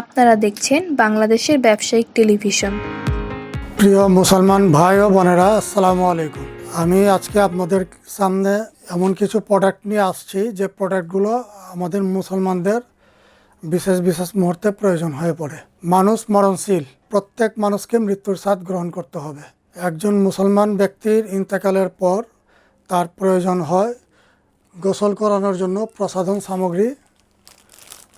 আপনারা দেখছেন বাংলাদেশের ব্যবসায়িক টেলিভিশন। প্রিয় মুসলমান ভাই ও বোনেরা, আসসালামু আলাইকুম। আমি আজকে আপনাদের সামনে এমন কিছু প্রোডাক্ট নিয়ে আসছি, যে প্রোডাক্টগুলো আমাদের মুসলমানদের বিশেষ বিশেষ মুহূর্তে প্রয়োজন হয়ে পড়ে। মানুষ মরণশীল, প্রত্যেক মানুষকে মৃত্যুর স্বাদ গ্রহণ করতে হবে। একজন মুসলমান ব্যক্তির ইন্তেকালের পর তার প্রয়োজন হয় গোসল করানোর জন্য প্রসাধন সামগ্রী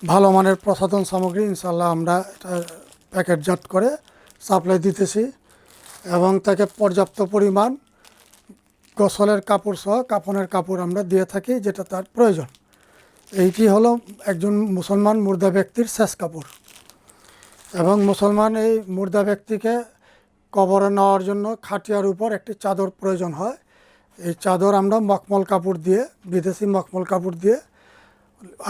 ভালো মানের প্রসাধন সামগ্রী ইনশাল্লাহ আমরা এটা প্যাকেটজাত করে সাপ্লাই দিতেছি এবং তাকে পর্যাপ্ত পরিমাণ গোসলের কাপড় সহ কাপনের কাপড় আমরা দিয়ে থাকি যেটা তার প্রয়োজন। এইটি হলো একজন মুসলমান মুর্দা ব্যক্তির শেষ কাপড় এবং মুসলমান এই মুর্দা ব্যক্তিকে কবরে নেওয়ার জন্য খাটিয়ার উপর একটি চাদর প্রয়োজন হয়। এই চাদর আমরা মখমল কাপড় দিয়ে, বিদেশি মখমল কাপড় দিয়ে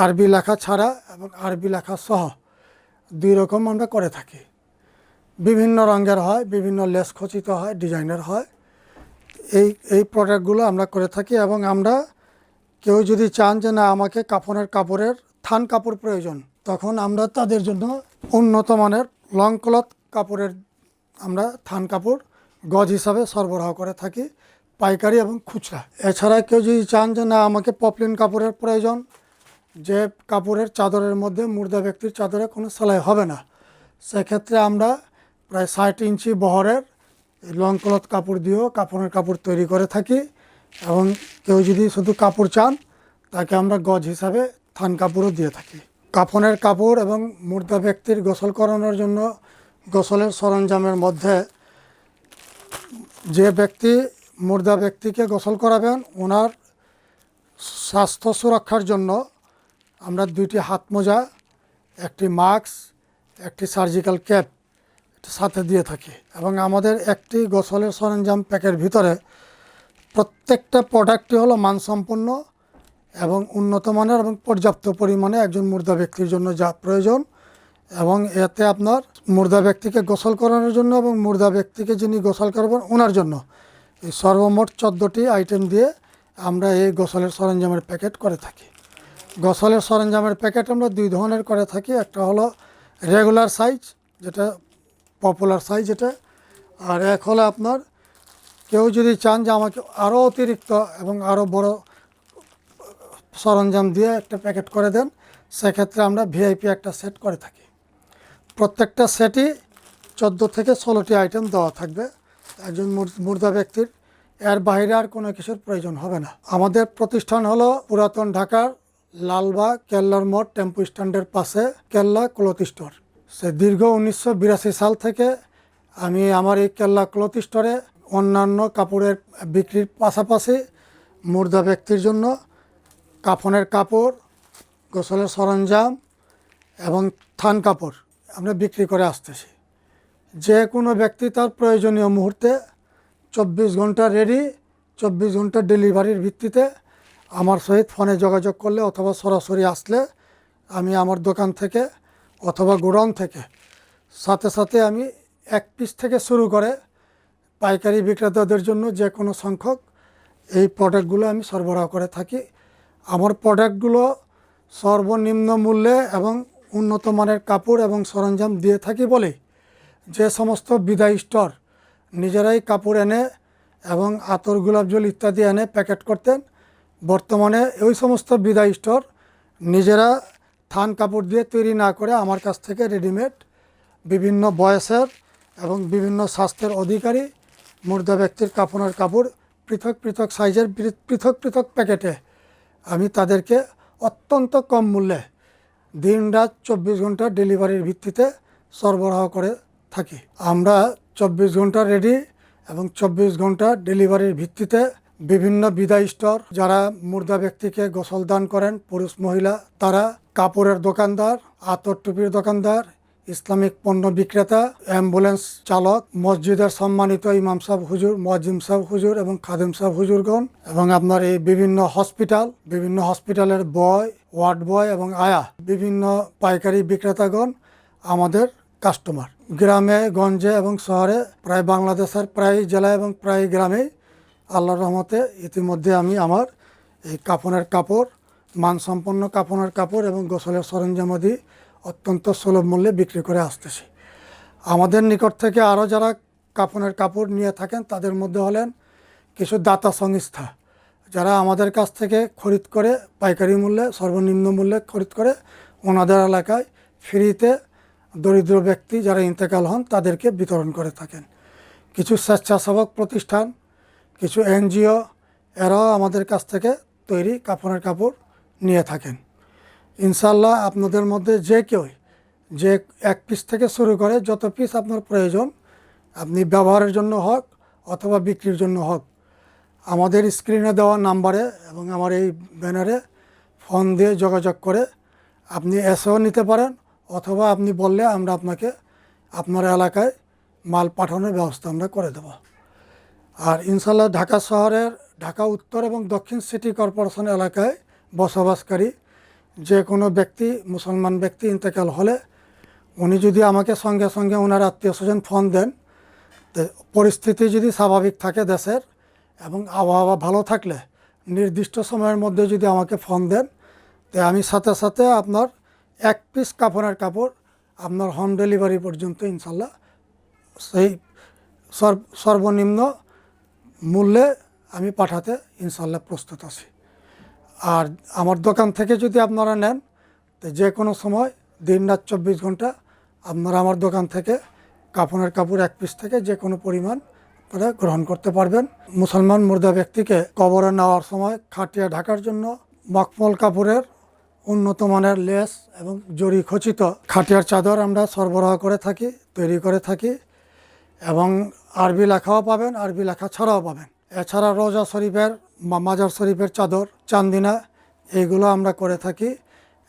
আরবি লেখা ছাড়া এবং আরবি লেখা সহ দুই রকম আমরা করে থাকি। বিভিন্ন রঙের হয়, বিভিন্ন লেস খচিত হয়, ডিজাইনের হয়। এই এই প্রোডাক্টগুলো আমরা করে থাকি এবং আমরা কেউ যদি চান যে না, আমাকে কাপড়ের কাপড়ের থান কাপড় প্রয়োজন, তখন আমরা তাদের জন্য উন্নত মানের লং ক্লথ কাপড়ের আমরা থান কাপড় গজ হিসাবে সরবরাহ করে থাকি, পাইকারি এবং খুচরা। এছাড়া কেউ যদি চান যে না, আমাকে পপলিন কাপড়ের প্রয়োজন যে কাপড়ের চাদরের মধ্যে মুর্দা ব্যক্তির চাদরে কোনো সেলাই হবে না। সেক্ষেত্রে আমরা প্রায় ষাট ইঞ্চি বহরের লং ক্লথ কাপড় দিয়েও কাপড়ের কাপড় তৈরি করে থাকি এবং কেউ যদি শুধু কাপড় চান, তাকে আমরা গজ হিসাবে থান কাপড়ও দিয়ে থাকি। কাফনের কাপড় এবং মুর্দা ব্যক্তির গোসল করানোর জন্য গোসলের সরঞ্জামের মধ্যে যে ব্যক্তি মুর্দা ব্যক্তিকে গোসল করাবেন, ওনার স্বাস্থ্য সুরক্ষার জন্য আমরা দুইটি হাত মোজা, একটি মাস্ক, একটি সার্জিক্যাল ক্যাপ সাথে দিয়ে থাকি। এবং আমাদের একটি গোসলের সরঞ্জাম প্যাকের ভিতরে প্রত্যেকটা প্রোডাক্টই হলো মানসম্পন্ন এবং উন্নত মানের এবং পর্যাপ্ত পরিমাণে একজন মুর্দা ব্যক্তির জন্য যা প্রয়োজন। এবং এতে আপনার মুর্দা ব্যক্তিকে গোসল করানোর জন্য এবং মুর্দা ব্যক্তিকে যিনি গোসল করবেন ওনার জন্য এই সর্বমোট চোদ্দোটি আইটেম দিয়ে আমরা এই গোসলের সরঞ্জামের প্যাকেট করে থাকি। গোসলের সরঞ্জামের প্যাকেট আমরা দুই ধরনের করে থাকি। একটা হলো রেগুলার সাইজ, যেটা পপুলার সাইজ এটা, আর এক হলো আপনার কেউ যদি চান যে আমাকে আরও অতিরিক্ত এবং আরও বড় সরঞ্জাম দিয়ে একটা প্যাকেট করে দেন, সেক্ষেত্রে আমরা ভিআইপি একটা সেট করে থাকি। প্রত্যেকটা সেটই চোদ্দ থেকে ষোলোটি আইটেম দেওয়া থাকবে। একজন মুর- মুর্দা ব্যক্তির, এর বাইরে আর কোনো কিছুর প্রয়োজন হবে না। আমাদের প্রতিষ্ঠান হলো পুরাতন ঢাকার লালবাগ কেল্লার মোড় টেম্পু স্ট্যান্ডের পাশে কেল্লা ক্লথ স্টোর। সে দীর্ঘ উনিশশো বিরাশি সাল থেকে আমি আমার এই কেল্লা ক্লথ স্টোরে অন্যান্য কাপড়ের বিক্রির পাশাপাশি মুর্দা ব্যক্তির জন্য কাফনের কাপড়, গোসলের সরঞ্জাম এবং থান কাপড় আমরা বিক্রি করে আসতেছি। যে কোনো ব্যক্তি তার প্রয়োজনীয় মুহূর্তে চব্বিশ ঘণ্টা রেডি, চব্বিশ ঘণ্টা ডেলিভারির ভিত্তিতে আমার সহিত ফোনে যোগাযোগ করলে অথবা সরাসরি আসলে আমি আমার দোকান থেকে অথবা গোডাউন থেকে সাথে সাথে আমি এক পিস থেকে শুরু করে পাইকারি বিক্রেতাদের জন্য যে কোনো সংখ্যক এই প্রোডাক্টগুলো আমি সরবরাহ করে থাকি। আমার প্রোডাক্টগুলো সর্বনিম্ন মূল্যে এবং উন্নত মানের কাপড় এবং সরঞ্জাম দিয়ে থাকি বলেই যে সমস্ত বিদায় স্টোর নিজেরাই কাপড় এনে এবং আতর, গোলাপ জল ইত্যাদি এনে প্যাকেট করতেন। বর্তমানে ওই সমস্ত বিদায় স্টোর নিজেরা থান কাপড় দিয়ে তৈরি না করে আমার কাছ থেকে রেডিমেড বিভিন্ন বয়সের এবং বিভিন্ন স্বাস্থ্যের অধিকারী মুর্দা ব্যক্তির কাপড়ের কাপড় পৃথক পৃথক সাইজের পৃথক পৃথক প্যাকেটে আমি তাদেরকে অত্যন্ত কম মূল্যে দিন রাত চব্বিশ ঘণ্টা ডেলিভারির ভিত্তিতে সরবরাহ করে থাকি। আমরা চব্বিশ ঘণ্টা রেডি এবং চব্বিশ ঘণ্টা ডেলিভারির ভিত্তিতে বিভিন্ন বিদায় স্টোর, যারা মুর্দা ব্যক্তিকে গোসল দান করেন, পুরুষ, মহিলা, তারা কাপড়ের দোকানদার, আতর টুপির দোকানদার, ইসলামিক পণ্য বিক্রেতা, অ্যাম্বুলেন্স চালক, মসজিদের সম্মানিত ইমাম সাহেব, হুজুর মজিম সাহেব, হুজুর এবং খাদিম সাহেব, হুজুরগণ এবং আপনার এই বিভিন্ন হসপিটাল, বিভিন্ন হসপিটালের বয়, ওয়ার্ড বয় এবং আয়া, বিভিন্ন পাইকারি বিক্রেতাগণ আমাদের কাস্টমার। গ্রামে, গঞ্জে এবং শহরে, প্রায় বাংলাদেশের প্রায় জেলা এবং প্রায় গ্রামেই আল্লাহর রহমতে ইতিমধ্যে আমি আমার এই কাপনের কাপড়, মানসম্পন্ন কাপনের কাপড় এবং গোসলের সরঞ্জামাদি অত্যন্ত সুলভ মূল্যে বিক্রি করে আসতেছি। আমাদের নিকট থেকে আরও যারা কাপনের কাপড় নিয়ে থাকেন, তাদের মধ্যে হলেন কিছু দাতা সংস্থা, যারা আমাদের কাছ থেকে খরিদ করে, পাইকারি মূল্যে, সর্বনিম্ন মূল্যে খরিদ করে ওনাদের এলাকায় ফ্রিতে দরিদ্র ব্যক্তি যারা ইন্তেকাল হন, তাদেরকে বিতরণ করে থাকেন। কিছু স্বেচ্ছাসেবক প্রতিষ্ঠান কিছু এনজিও এরাও আমাদের কাছ থেকে তৈরি কাপড়ের কাপড় নিয়ে থাকেন। ইনশাল্লাহ আপনাদের মধ্যে যে কেউ যে এক পিস থেকে শুরু করে যত পিস আপনার প্রয়োজন, আপনি ব্যবহারের জন্য হোক অথবা বিক্রির জন্য হোক, আমাদের স্ক্রিনে দেওয়া নাম্বারে এবং আমার এই ব্যানারে ফোন দিয়ে যোগাযোগ করে আপনি এসেও নিতে পারেন অথবা আপনি বললে আমরা আপনাকে আপনার এলাকায় মাল পাঠানোর ব্যবস্থা আমরা করে দেব। আর ইনশাল্লাহ ঢাকা শহরের ঢাকা উত্তর এবং দক্ষিণ সিটি কর্পোরেশন এলাকায় বসবাসকারী যে কোনো ব্যক্তি, মুসলমান ব্যক্তি ইন্তেকাল হলে উনি যদি আমাকে সঙ্গে সঙ্গে ওনার আত্মীয় স্বজন ফোন দেন পরিস্থিতি যদি স্বাভাবিক থাকে দেশের এবং আবহাওয়া ভালো থাকলে, নির্দিষ্ট সময়ের মধ্যে যদি আমাকে ফোন দেন, তো আমি সাথে সাথে আপনার এক পিস কাপড়ের কাপড় আপনার হোম ডেলিভারি পর্যন্ত ইনশাল্লাহ সেই সর্ব- সর্বনিম্ন মূল্যে আমি পাঠাতে ইনশাল্লাহ প্রস্তুত আছি। আর আমার দোকান থেকে যদি আপনারা নেন, তো যে কোনো সময় দিন রাত চব্বিশ ঘণ্টা আপনারা আমার দোকান থেকে কাপড়ের কাপড় এক পিস থেকে যে কোনো পরিমাণ আপনারা গ্রহণ করতে পারবেন। মুসলমান মুর্দা ব্যক্তিকে কবরে নেওয়ার সময় খাটিয়া ঢাকার জন্য মখমল কাপড়ের উন্নত মানের লেস এবং জরি খচিত খাটিয়ার চাদর আমরা সরবরাহ করে থাকি, তৈরি করে থাকি এবং আরবি লেখাও পাবেন, আরবি লেখা ছাড়াও পাবেন। এছাড়া রোজা শরীফের মাজার শরীফের চাদর, চান্দিনা এইগুলো আমরা করে থাকি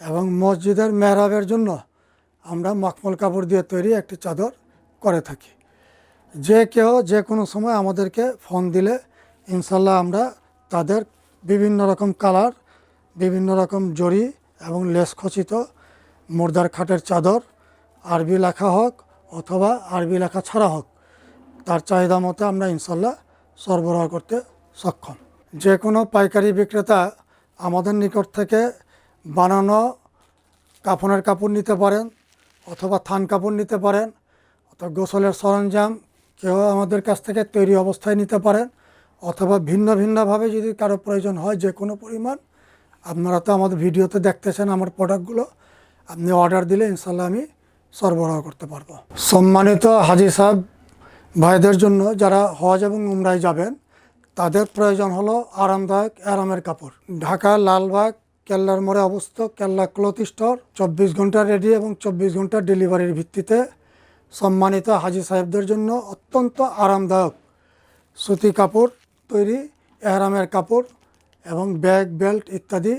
এবং মসজিদের মেহরাবের জন্য আমরা মখমল কাপড় দিয়ে তৈরি একটি চাদর করে থাকি। যে কেউ যে কোনো সময় আমাদেরকে ফোন দিলে ইনশাল্লাহ আমরা তাদের বিভিন্ন রকম কালার, বিভিন্ন রকম জরি এবং লেস খচিত মুর্দার খাটের চাদর, আরবি লেখা হোক অথবা আরবি লেখা ছাড়া হোক তার চাহিদা মতো আমরা ইনশাল্লাহ সরবরাহ করতে সক্ষম। যে কোনো পাইকারি বিক্রেতা আমাদের নিকট থেকে বানানো কাফনের কাপড় নিতে পারেন অথবা থান কাপড় নিতে পারেন অথবা গোসলের সরঞ্জাম কেউ আমাদের কাছ থেকে তৈরি অবস্থায় নিতে পারেন অথবা ভিন্ন ভিন্নভাবে যদি কারও প্রয়োজন হয় যে কোনো পরিমাণ, আপনারা তো আমাদের ভিডিওতে দেখতেছেন আমার প্রোডাক্টগুলো, আপনি অর্ডার দিলে ইনশাল্লাহ আমি সরবরাহ করতে পারব। সম্মানিত হাজি সাহেব ভাইদের জন্য যারা হজ এবং উমরায় যাবেন, তাদের প্রয়োজন হলো আরামদায়ক আরামের কাপড়। ঢাকা, লালবাগ, কেল্লার মোড়ে অবস্থিত কেল্লা ক্লথ স্টোর, চব্বিশ ঘণ্টা রেডি এবং চব্বিশ ঘণ্টা ডেলিভারির ভিত্তিতে সম্মানিত হাজি সাহেবদের জন্য অত্যন্ত আরামদায়ক সুতি কাপড় তৈরি এহরামের কাপড় এবং ব্যাগ, বেল্ট ইত্যাদি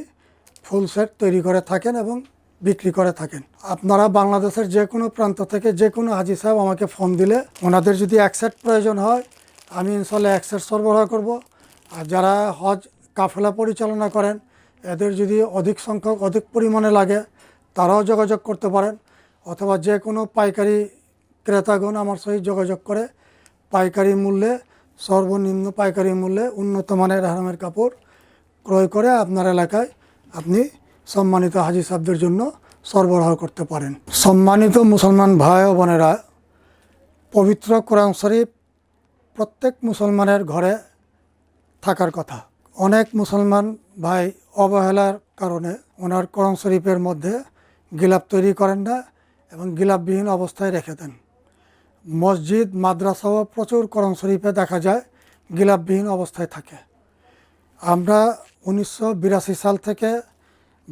ফুল সেট তৈরি করে থাকেন এবং বিক্রি করে থাকেন। আপনারা বাংলাদেশের যে কোনো প্রান্ত থেকে যে কোনো হাজি সাহেব আমাকে ফোন দিলে ওনাদের যদি এক সেট প্রয়োজন হয়, আমি ইনশাল্লাহ এক সেট সরবরাহ করব। আর যারা হজ কাফেলা পরিচালনা করেন, এদের যদি অধিক সংখ্যক, অধিক পরিমাণে লাগে, তারাও যোগাযোগ করতে পারেন। অথবা যে কোনো পাইকারি ক্রেতাগণ আমার সহিত যোগাযোগ করে, পাইকারি মূল্যে, সর্বনিম্ন পাইকারি মূল্যে উন্নত মানের হারামের কাপড় ক্রয় করে আপনার এলাকায় আপনি সম্মানিত হাজি সাহেবদের জন্য সরবরাহ করতে পারেন। সম্মানিত মুসলমান ভাই ও বোনেরা, পবিত্র কোরআন শরীফ প্রত্যেক মুসলমানের ঘরে থাকার কথা। অনেক মুসলমান ভাই অবহেলার কারণে ওনার কোরআন শরীফের মধ্যে গিলাপ তৈরি করেন না এবং গিলাপবিহীন অবস্থায় রেখে দেন। মসজিদ, মাদ্রাসাও প্রচুর কোরআন শরীফে দেখা যায় গিলাপবিহীন অবস্থায় থাকে। আমরা উনিশশো বিরাশি সাল থেকে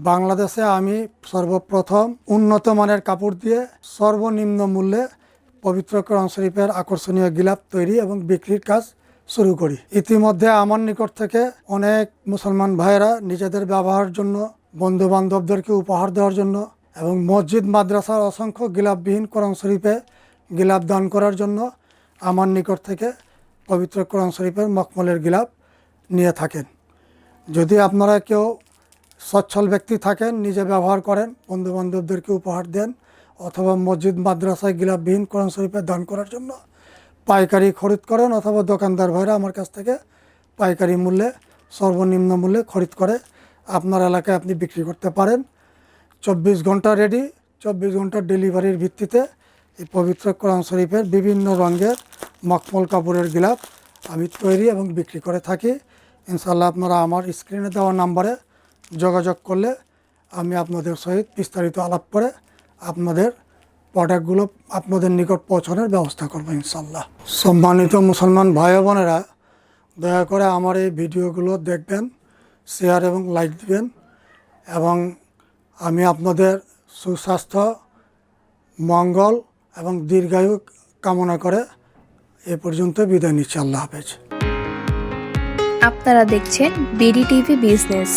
বাংলাদেশে আমি সর্বপ্রথম উন্নত মানের কাপড় দিয়ে সর্বনিম্ন মূল্যে পবিত্র কোরআন শরীফের আকর্ষণীয় গিলাপ তৈরি এবং বিক্রির কাজ শুরু করি। ইতিমধ্যে আমার নিকট থেকে অনেক মুসলমান ভাইয়েরা নিজেদের ব্যবহারের জন্য বন্ধু বান্ধবদেরকে উপহার দেওয়ার জন্য এবং মসজিদ, মাদ্রাসার অসংখ্য গিলাপবিহীন কোরআন শরীফে গিলাপ দান করার জন্য আমার নিকট থেকে পবিত্র কোরআন শরীফের মখমলের গিলাপ নিয়ে থাকেন। যদি আপনারা কেউ সচ্ছল ব্যক্তি থাকেন, নিজে ব্যবহার করেন বন্ধু বান্ধবদেরকে উপহার দেন, অথবা মসজিদ, মাদ্রাসায় গিলাপবিহীন কোরআন শরীফে দান করার জন্য পাইকারি খরিদ করেন, অথবা দোকানদার ভাইরা আমার কাছ থেকে পাইকারি মূল্যে, সর্বনিম্ন মূল্যে খরিদ করে আপনার এলাকায় আপনি বিক্রি করতে পারেন। চব্বিশ ঘণ্টা রেডি চব্বিশ ঘণ্টা ডেলিভারির ভিত্তিতে এই পবিত্র কোরআন শরীফের বিভিন্ন রঙের মখমল কাপড়ের গিলাপ আমি তৈরি এবং বিক্রি করে থাকি। ইনশাল্লাহ আপনারা আমার স্ক্রিনে দেওয়া নাম্বারে যোগাযোগ করলে আমি আপনাদের সহিত বিস্তারিত আলাপ করে আপনাদের প্রোডাক্টগুলো আপনাদের নিকট পৌঁছানোর ব্যবস্থা করব ইনশাল্লাহ সম্মানিত মুসলমান ভাই বোনেরা, দয়া করে আমার এই ভিডিওগুলো দেখবেন শেয়ার এবং লাইক দিবেন এবং আমি আপনাদের সুস্বাস্থ্য, মঙ্গল এবং দীর্ঘায়ু কামনা করে এ পর্যন্ত বিদায় নিচ্ছি। আল্লাহ হাফেজ। আপনারা দেখছেন বিডি টিভি বিজনেস